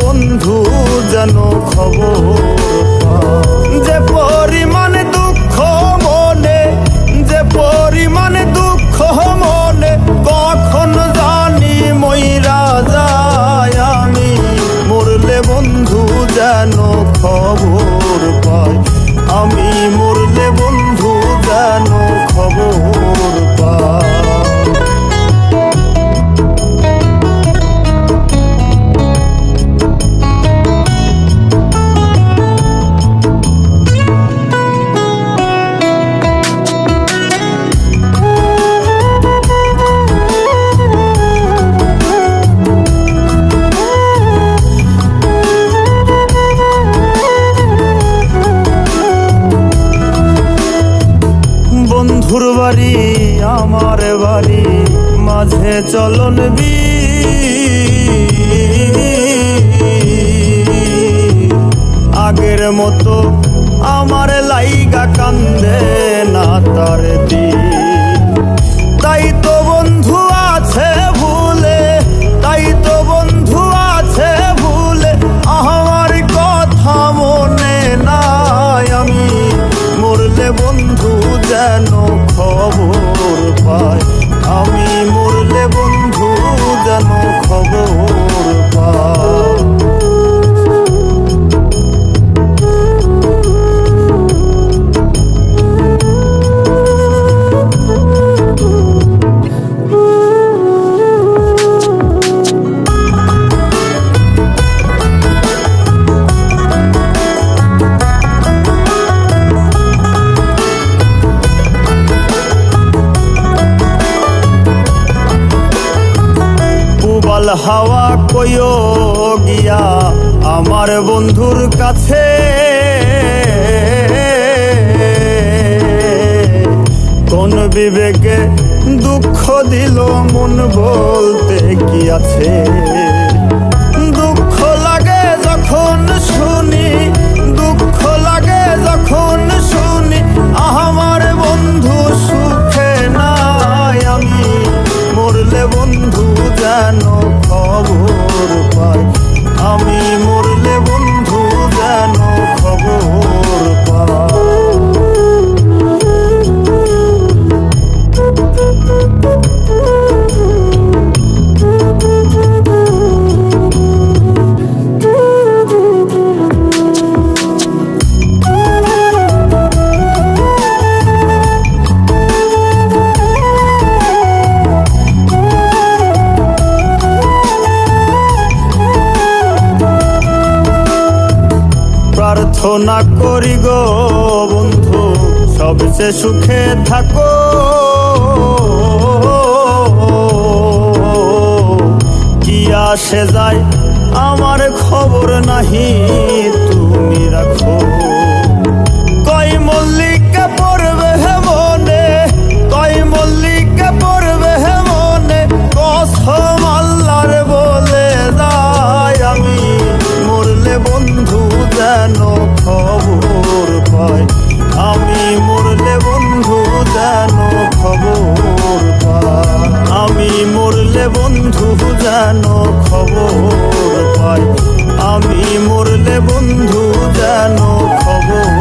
বন্ধু যেন খবর। যে পরিমাণে দুঃখ মনে, যে পরিমাণে দুঃখ মনে, কখন জানি মইরা যায় আমি। মরলে বন্ধু যেন খবর পায় আমি মরলে বন্ধু যেন খবর পায় বন্ধুর বাড়ি, আমার বাড়ি, মাঝে চলন বি আগের মতো আমার লাইগা কান্দে না তার দিন। হাওয়া কইও গিয়া আমার বন্ধুর কাছে। কোন বিবেকে দুঃখ দিল মন বলতে আমি মরলে বন্ধু প্রার্থনা করি গো বন্ধু সবচেয়ে সুখে থাকো। কি আসে যায় আমার খবর নাহি, তুমি রাখো। কই মল্লিকা বন্ধু জানো খবর পাই। আমি মরলে বন্ধু জানো খবর